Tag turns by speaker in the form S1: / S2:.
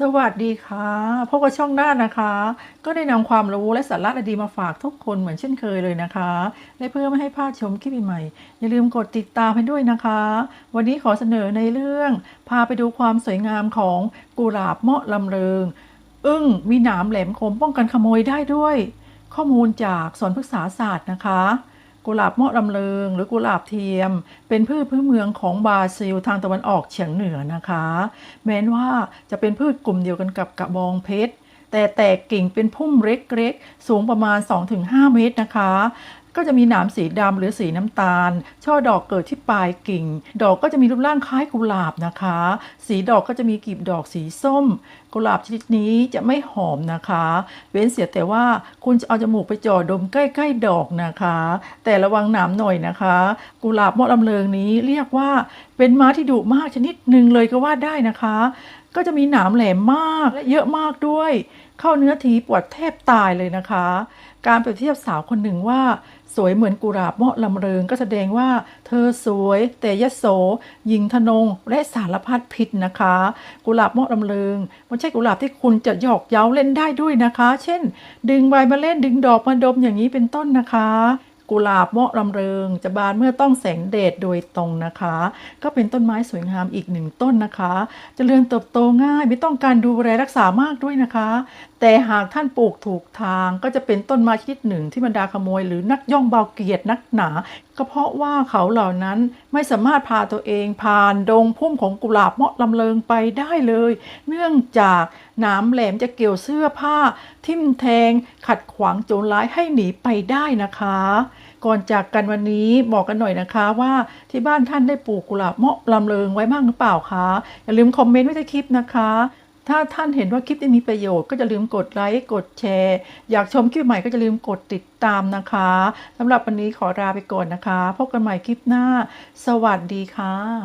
S1: สวัสดีค่ะพบกับช่องหน้านะคะ ก็ได้นำความรู้และสาระดีๆมาฝากทุกคนเหมือนเช่นเคยเลยนะคะ และเพื่อไม่ให้พลาดชมคลิปใหม่อย่าลืมกดติดตามให้ด้วยนะคะ วันนี้ขอเสนอในเรื่อง พาไปดูความสวยงามของกุหลาบเมาะลำเริง อึ้งมีหนามแหลมคมป้องกันขโมยได้ด้วย ข้อมูลจากสอนพฤกษาศาสตร์นะคะ กุหลาบเมาะลำเลิง หรือกุหลาบเทียม เป็นพืชพื้นเมืองของบราซิลทางตะวันออกเฉียงเหนือนะคะ แม้นว่าจะเป็นพืชกลุ่มเดียวกันกับกระบองเพชรแต่แตกกิ่งเป็นพุ่มเล็กๆ สูงประมาณ 2-5 เมตรนะคะ ก็จะมีหนามสีดำหรือสีน้ำตาล ช่อดอกเกิดที่ปลายกิ่ง ดอกก็จะมีรูปร่างคล้ายกุหลาบนะคะ สีดอกก็จะมีกลีบดอกสีส้ม กุหลาบชนิดนี้จะไม่หอมนะคะ เว้นเสียแต่ว่าคุณจะเอาจมูกไปจ่อดมใกล้ๆดอกนะคะ แต่ระวังหนามหน่อยนะคะ กุหลาบเมาะลำเริงนี้เรียกว่าเป็นม้าที่ดุมากชนิดหนึ่งเลยก็ว่าได้นะคะ ก็จะมีหนามแหลมมากและเยอะมากด้วย เข้าเนื้อทีปวดแทบตายเลยนะคะ การเปรียบเทียบสาวคนหนึ่งว่า สวยเหมือนกุหลาบเมาะลำเริงก็แสดงว่า เธอสวยแต่ยโส หญิงทนง และสารพัดพิษนะคะ กุหลาบเมาะลำเริงไม่ใช่กุหลาบที่คุณจะหยอกเย้าเล่นได้ด้วยนะคะ เช่น ดึงใบมาเล่นดึงดอกมาดมอย่างนี้เป็นต้นนะคะ กุหลาบเมาะลำเริง จะบานเมื่อต้องแสงแดดโดยตรงนะคะ ก็เป็นต้นไม้สวยงามอีกหนึ่งต้นนะคะจะเจริญเติบโตง่าย ไม่ต้องการดูแลรักษามากด้วยนะคะ แต่หากท่านปลูกถูกทางก็จะเป็นต้นไม้ชนิดหนึ่งที่บรรดาขโมย หรือนักย่องเบาเกียรตินักหนา ก็เพราะว่าเขาเหล่านั้นไม่สามารถพาตัวเองผ่านดงพุ่มของกุหลาบเมาะลำเริงไปได้เลย เนื่องจากหน้ำแหลมจะเกี่ยวเสื้อผ้า ทิ่มแทง ขัดขวางโจรร้ายให้หนีไปได้นะคะ ก่อนจากกันวันนี้บอกกันหน่อยนะคะว่าที่บ้านท่านได้ปลูกกุหลาบเมาะลำเริงไว้บ้างหรือเปล่าคะอย่าลืมคอมเมนต์ไว้ใต้คลิปนะคะ ถ้าท่านเห็นว่าคลิปนี้มีประโยชน์ก็จะลืมกดไลค์ กดแชร์ อยากชมคลิปใหม่ก็จะลืมกดติดตามนะคะสำหรับวันนี้ขอลาไปก่อนนะคะ พบกันใหม่คลิปหน้า สวัสดีค่ะ